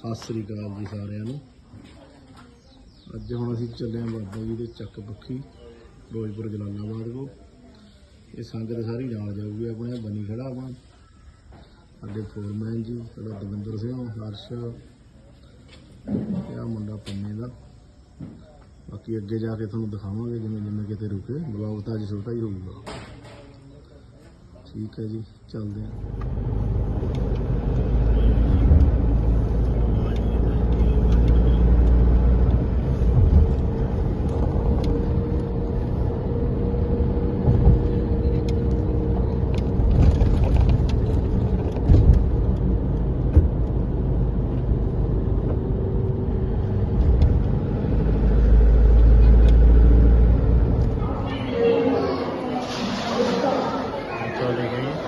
ਸਤਿ ਸ੍ਰੀ ਅਕਾਲ ਜੀ ਸਾਰਿਆਂ ਨੂੰ। ਅੱਜ ਹੁਣ ਅਸੀਂ ਚੱਲੇ ਹਾਂ ਬਾਬਾ ਜੀ ਦੇ ਚੱਕ ਪੱਖੀ, ਫਿਰੋਜ਼ਪੁਰ ਜਲਾਲਾਬਾਦ ਕੋ ਇਹ ਸੰਗਤ ਸਾਰੀ ਨਾਲ ਜਾਊਗੀ ਆਪਣੇ ਆਹ ਬਣੀ ਖੜਾ ਆਪਾਂ। ਸਾਡੇ ਫੋਰਮੈਨ ਜੀ, ਸਾਡਾ ਦਵਿੰਦਰ ਸਿੰਘ, ਹਰਸ਼ ਇਹ ਮੁੰਡਾ ਪੰਨੇ ਦਾ। ਬਾਕੀ ਅੱਗੇ ਜਾ ਕੇ ਤੁਹਾਨੂੰ ਦਿਖਾਵਾਂਗੇ ਜਿਵੇਂ ਜਿਵੇਂ ਕਿਤੇ ਰੁਕੇ। ਬਲੌਗ ਤਾਂ ਅੱਜ ਛੋਟਾ ਹੀ ਹੋਊਗਾ। ਠੀਕ ਹੈ ਜੀ, ਚੱਲਦੇ ਹਾਂ ਚੱਲਦੇ ਹਾਂ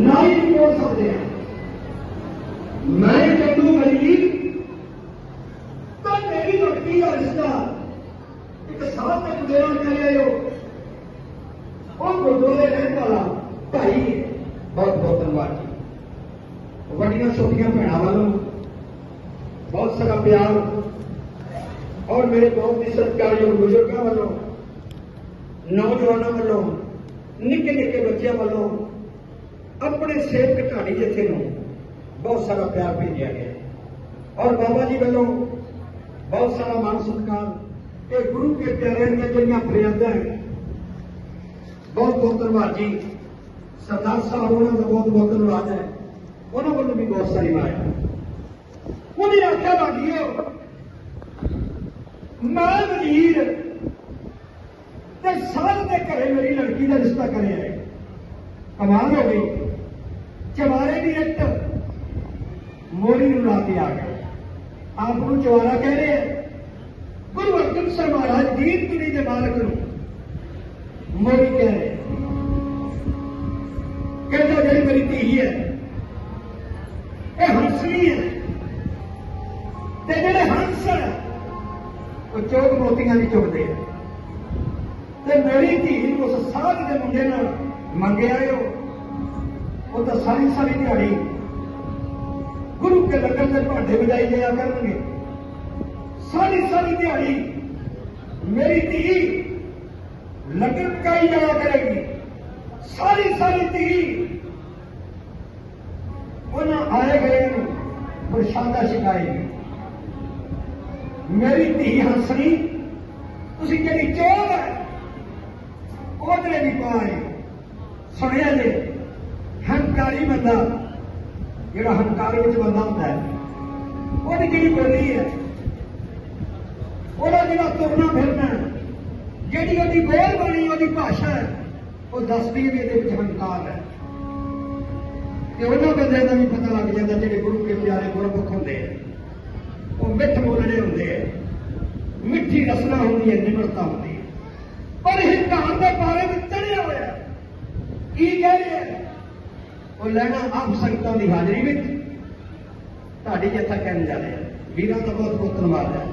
ਨਾ ਹੀ ਬੋਲ ਸਕਦੇ ਹਾਂ ਮੈਂ ਜਦੋਂ ਗਈ ਤਾਂ ਮੇਰੀ ਲੜਕੀ ਦਾ ਰਿਸ਼ਤਾ ਇੱਕ ਸਾਲ ਤੱਕ ਦੇਣਾ ਕਰਿਆ ਉਹ ਗੁਰਦੁਆਰੇ ਰਹਿਣ ਵਾਲਾ ਭਾਈ ਬਹੁਤ ਬਹੁਤ ਧੰਨਵਾਦ ਜੀ ਵੱਡੀਆਂ ਛੋਟੀਆਂ ਭੈਣਾਂ ਵੱਲੋਂ ਬਹੁਤ ਸਾਰਾ ਪਿਆਰ ਔਰ ਮੇਰੇ ਬਹੁਤ ਹੀ ਸਤਿਕਾਰਯੋਗ ਬਜ਼ੁਰਗਾਂ ਵੱਲੋਂ ਨੌਜਵਾਨਾਂ ਵੱਲੋਂ ਨਿੱਕੇ ਨਿੱਕੇ ਬੱਚਿਆਂ ਵੱਲੋਂ ਆਪਣੇ ਸੇਵਕ ਢਾਡੀ ਜਥੇ ਨੂੰ ਬਹੁਤ ਸਾਰਾ ਪਿਆਰ ਭੇਜਿਆ ਗਿਆ ਔਰ ਬਾਬਾ ਜੀ ਵੱਲੋਂ ਬਹੁਤ ਸਾਰਾ ਮਾਨ ਸਤਿਕਾਰ ਇਹ ਗੁਰੂ ਕੇ ਪਿਆਰਿਆਂ ਦੀਆਂ ਜਿਹੜੀਆਂ ਫਰਿਆਦਾਂ ਹੈ, ਬਹੁਤ ਬਹੁਤ ਧੰਨਵਾਦ ਜੀ। ਸਰਦਾਰ ਸਾਹਿਬ ਉਹਨਾਂ ਦਾ ਬਹੁਤ ਬਹੁਤ ਧੰਨਵਾਦ ਹੈ। ਉਹਨਾਂ ਵੱਲੋਂ ਵੀ ਬਹੁਤ ਸਾਰੀ ਮਾਇਆ। ਉਹਦੀ ਆਖਿਆ ਬਾਗੀਓ ਮੈਂ ਵਜ਼ੀਰ ਤੇ ਸਾਧ ਦੇ ਘਰੇ ਮੇਰੀ ਲੜਕੀ ਦਾ ਰਿਸ਼ਤਾ ਕਰਿਆ ਹੈ। ਕਮਾਲ ਹੋ ਗਈ। ਚਮਾਰੇ ਦੀ ਇੱਟ ਮੋਰੀ ਨੂੰ ਲਾ ਕੇ ਆ ਗਏ। ਆਪ ਨੂੰ ਚਵਾਰਾ ਕਹਿ ਰਹੇ ਆ। ਗੁਰੂ ਅਰਜਨ ਸਾਹਿਬ ਮਹਾਰਾਜ ਦੀਨ ਦੁਨੀ ਦੇ ਮਾਲਕ ਨੂੰ ਮੋਰੀ ਕਹਿ ਰਹੇ ਕਹਿੰਦਾ ਜਿਹੜੀ ਮੇਰੀ ਧੀ ਹੈ ਇਹ ਹੰਸਣੀ ਹੈ ਤੇ ਜਿਹੜੇ ਹੰਸ ਹੈ, ਉਹ ਚੋਗ ਮੋਤੀਆਂ ਦੀ ਚੁਗਦੇ ਆ। ਤੇ ਮੇਰੀ ਧੀ ਨੂੰ ਉਸ ਸਾਧ ਦੇ ਮੁੰਡੇ ਨਾਲ ਮੰਗਿਆ ਉਹ। ਉਹ ਤਾਂ ਸਾਰੀ ਸਾਰੀ ਦਿਹਾੜੀ ਗੁਰੂ ਕੇ ਲੰਗਰ ਦੇ ਭਾਂਡੇ ਵਜਾਈ ਜਾਇਆ ਕਰਨਗੇ ਸਾਰੀ ਸਾਰੀ ਦਿਹਾੜੀ ਮੇਰੀ ਧੀ ਲੰਗਰ ਪਕਾਈ ਜਾਇਆ ਕਰੇਗੀ। ਸਾਰੀ ਸਾਰੀ ਧੀ ਉਹਨਾਂ ਆਏ ਗਏ ਨੂੰ ਪ੍ਰਸ਼ਾਦਾ ਛਕਾਏਗੀ। ਮੇਰੀ ਧੀ ਹੰਸਣੀ, ਤੁਸੀਂ ਜਿਹੜੀ ਚੋਰ ਹੈ? ਉਹਦੇ ਵੀ ਪਾਏ ਸੁਣਿਆ ਜੇ, ਹੰਕਾਰੀ ਬੰਦਾ ਜਿਹੜਾ ਹੰਕਾਰ ਵਿੱਚ ਬੰਦਾ ਹੁੰਦਾ ਹੈ, ਉਹਦੀ ਜਿਹੜੀ ਬੋਲੀ ਹੈ, ਉਹਦਾ ਜਿਹੜਾ ਤੁਰਨਾ ਫਿਰਨਾ ਜਿਹੜੀ ਉਹਦੀ ਬੋਲ ਬਾਣੀ ਉਹਦੀ ਭਾਸ਼ਾ ਹੈ, ਉਹ ਦੱਸਦੀ ਹੈ ਵੀ ਇਹਦੇ ਵਿੱਚ ਹੰਕਾਰ ਹੈ। ਤੇ ਉਹਨਾਂ ਬੰਦਿਆਂ ਦਾ ਵੀ ਪਤਾ ਲੱਗ ਜਾਂਦਾ, ਜਿਹੜੇ ਗੁਰੂ ਕੇ ਪਿਆਰੇ ਗੁਰਮੁਖ ਹੁੰਦੇ ਆ। ਉਹ ਮਿੱਠ ਬੋਲਣੇ ਹੁੰਦੇ ਆ। ਮਿੱਠੀ ਰਸਨਾ ਹੁੰਦੀ ਹੈ, ਨਿਮਰਤਾ ਹੁੰਦੀ ਹੈ। ਪਰ ਹੰਕਾਰ ਦੇ ਬਾਰੇ ਵਿੱਚ ਚੜਿਆ ਹੋਇਆ ਕੀ ਕਹਿ ਰਿਹਾ ਹੈ? ਉਹ ਲੈਣਾ, ਆਪ ਸੰਗਤਾਂ ਦੀ ਹਾਜ਼ਰੀ ਵਿੱਚ ਤੁਹਾਡੀ ਜੱਥਾ ਕਹਿਣ ਜਾ ਰਿਹਾ ਵੀਰਾਂ ਦਾ ਬਹੁਤ ਬਹੁਤ ਧੰਨਵਾਦ ਹੈ।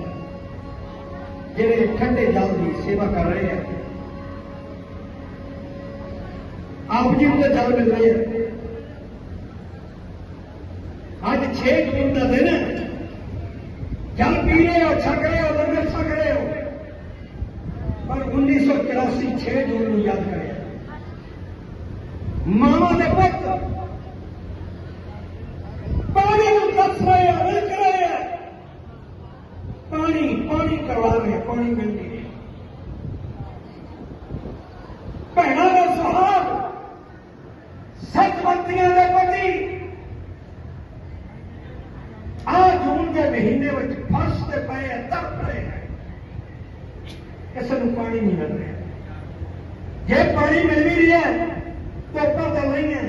ਜਿਹੜੇ ਠੰਡੇ ਜਲ ਦੀ ਸੇਵਾ ਕਰ ਰਹੇ ਆ, ਆਪ ਜੀ ਨੂੰ ਜਲ ਮਿਲ ਰਹੀ ਹੈ। ਅੱਜ 6 ਜੂਨ ਦਾ ਦਿਨ ਜਲ ਪੀ ਰਹੇ ਹੋ, ਛਕ ਰਹੇ ਹੋ, ਲੰਗਰ ਛਕ ਰਹੇ ਹੋ। ਪਰ 1984 6 ਜੂਨ ਨੂੰ ਯਾਦ ਕਰਿਆ ਮਾਵਾ ਦੇ ਪੁੱਤ ਪਾਣੀ ਨੂੰ ਦੱਸ ਰਹੇ ਆ ਮਿਲ ਰਹੇ ਆ ਪਾਣੀ ਪਾਣੀ ਪਾਣੀ ਮਿਲ ਨਹੀਂ ਭੈਣਾਂ ਦਾ ਸੁਹਾਗ ਸਤਵੰਤੀਆਂ ਦੇ ਪਤੀ ਆ ਜੂਨ ਦੇ ਮਹੀਨੇ ਵਿੱਚ ਫਰਸ਼ ਤੇ ਪਏ ਆ, ਤੜਪ ਰਹੇ ਆ। ਕਿਸੇ ਨੂੰ ਪਾਣੀ ਨਹੀਂ ਮਿਲ ਰਿਹਾ। ਜੇ ਪਾਣੀ ਮਿਲ ਵੀ ਰਿਹਾ ਹੈ, ਧੁੱਪਾਂ ਚੱਲ ਰਹੀਆਂ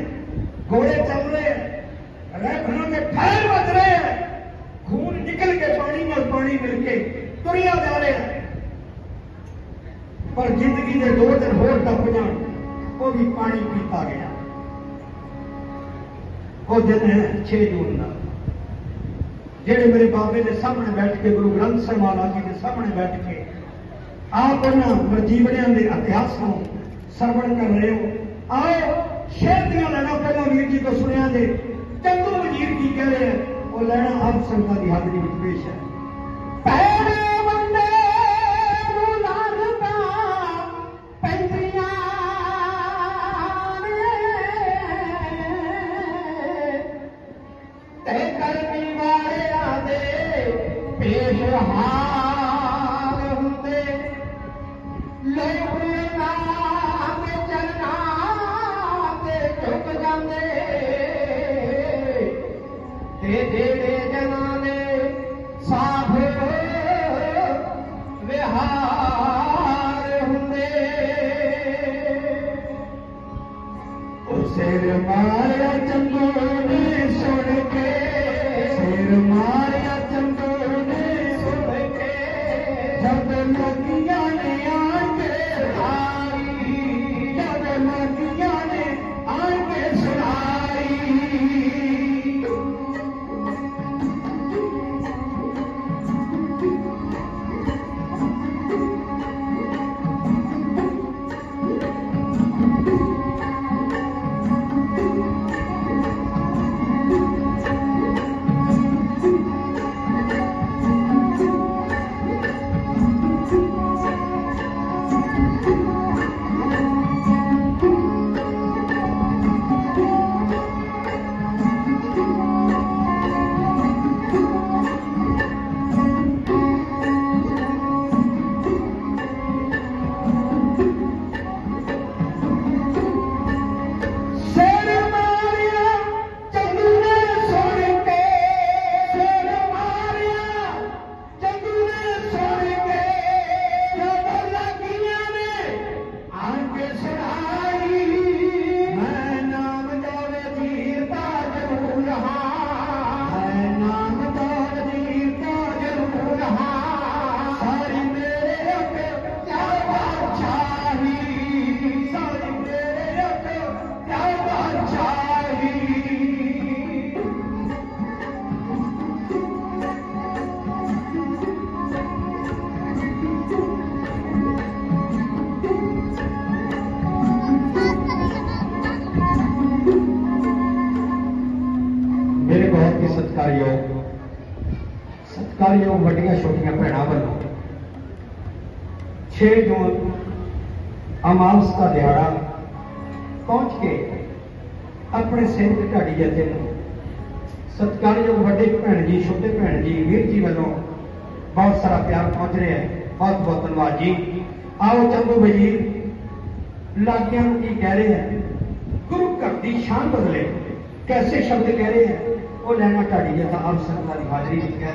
ਘੋੜੇ ਚੱਲ ਰਹੇ ਆ ਰਹਿਣਾ ਦੇ ਫੈਲ ਵੱਜ ਰਹੇ ਆ ਖੂਨ ਨਿਕਲ ਕੇ ਪਾਣੀ ਨਾਲ ਪਾਣੀ ਮਿਲ ਕੇ ਤੁਰਿਆ ਜਾ ਰਿਹਾ ਪਰ ਜ਼ਿੰਦਗੀ ਦੇ ਦੋ ਦਿਨ ਹੋਰ ਟੱਪ ਜਾਣ, ਉਹ ਵੀ ਪਾਣੀ ਪੀਤਾ ਗਿਆ। ਉਹ ਦਿਨ ਹੈ 6 ਜੂਨ ਦਾ। ਜਿਹੜੇ ਮੇਰੇ ਬਾਬੇ ਦੇ ਸਾਹਮਣੇ ਬੈਠ ਕੇ ਗੁਰੂ ਗ੍ਰੰਥ ਸਾਹਿਬ ਮਹਾਰਾਜ ਜੀ ਦੇ ਸਾਹਮਣੇ ਬੈਠ ਕੇ ਆਪ ਉਹਨਾਂ ਮਰਜੀਵੜਿਆਂ ਦੇ ਇਤਿਹਾਸ ਨੂੰ ਸਰਵਣ ਕਰ ਰਹੇ ਹੋ, ਆਓ ਸ਼ੇਰ ਦੀਆਂ ਲੈਣਾ ਪਹਿਲਾਂ ਵੀਰ ਜੀ ਤੋਂ ਸੁਣਿਆ ਜੇ, ਚੰਦੂ ਵਜ਼ੀਰ ਕੀ ਕਹਿ ਰਹੇ ਉਹ ਲੈਣਾ ਆਪ ਸੰਗਤਾਂ ਦੀ ਹਾਜ਼ਰੀ ਵਿੱਚ ਪੇਸ਼ ਹੈ। सिर माया चङो सुन के सिर मां ਮੇਰੇ ਬਹੁਤ ਹੀ ਸਤਿਕਾਰਯੋਗ ਸਤਿਕਾਰਯੋਗ ਵੱਡੀਆਂ ਛੋਟੀਆਂ ਭੈਣਾਂ ਵੱਲੋਂ 6 ਜੂਨ ਅਮਾਵਸ ਦਾ ਦਿਹਾੜਾ ਪਹੁੰਚ ਕੇ ਆਪਣੇ ਸੇਵਕ ਢਾਡੀ ਜਥੇ ਨੂੰ ਸਤਿਕਾਰਯੋਗ ਵੱਡੇ ਭੈਣ ਜੀ ਛੋਟੇ ਭੈਣ ਜੀ ਵੀਰ ਜੀ ਵੱਲੋਂ ਬਹੁਤ ਸਾਰਾ ਪਿਆਰ ਪਹੁੰਚ ਰਿਹਾ ਹੈ ਬਹੁਤ ਬਹੁਤ ਧੰਨਵਾਦ ਜੀ ਆਓ ਚੰਦੂ ਵਜ਼ੀਰ ਲਾਗਿਆਂ ਨੂੰ ਕੀ ਕਹਿ ਰਹੇ ਹੈ ਗੁਰੂ ਘਰ ਦੀ ਸ਼ਾਨ ਬਦਲੇ ਕੈਸੇ ਸ਼ਬਦ ਕਹਿ ਰਹੇ ਹੈ ਉਹ ਲੈਣਾ ਢਾਡੀ ਜਥਾ ਆਪ ਸੰਗਤਾਂ ਦੀ ਹਾਜ਼ਰੀ ਵਿੱਚ ਕਹਿ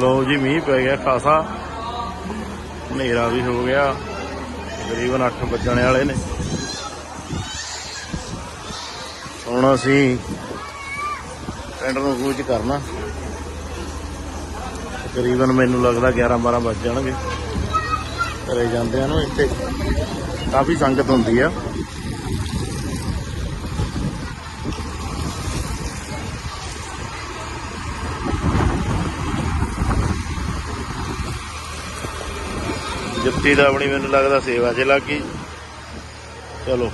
ਲੋ ਜੀ, ਮੀਂਹ ਪੈ ਗਿਆ ਖਾਸਾ। ਹਨੇਰਾ ਵੀ ਹੋ ਗਿਆ। ਤਕਰੀਬਨ 8 ਵੱਜਣ ਵਾਲੇ ਨੇ। ਹੁਣ ਅਸੀਂ ਪਿੰਡ ਨੂੰ ਕੂਚ ਕਰਨਾ। ਤਕਰੀਬਨ ਮੈਨੂੰ ਲੱਗਦਾ 11 12 ਵੱਜ ਜਾਣਗੇ। ਘਰੇ ਜਾਂਦੇ ਆ ਨਾ ਇੱਥੇ। ਕਾਫੀ ਸੰਗਤ ਹੁੰਦੀ ਆ। ਜੁੱਤੀ ਦਾ ਆਪਣੀ ਮੈਨੂੰ ਲੱਗਦਾ ਸੇਵਾ 'ਚ ਲੱਗ ਗਈ। ਚਲੋ।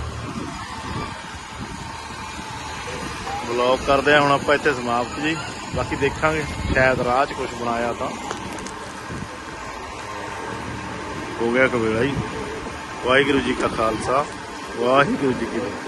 ਬਲੌਗ ਕਰਦੇ ਆ ਹੁਣ ਆਪਾਂ ਇੱਥੇ ਸਮਾਪਤ ਜੀ। ਬਾਕੀ ਦੇਖਾਂਗੇ, ਸ਼ਾਇਦ ਰਾਹ 'ਚ ਕੁਝ ਬਣਾਇਆ ਤਾਂ। ਹੋ ਗਿਆ ਕਵੇਲਾ ਜੀ ਵਾਹਿਗੁਰੂ ਜੀ ਕਾ ਖਾਲਸਾ, ਵਾਹਿਗੁਰੂ ਜੀ ਕੀ ਫਤਿਹ।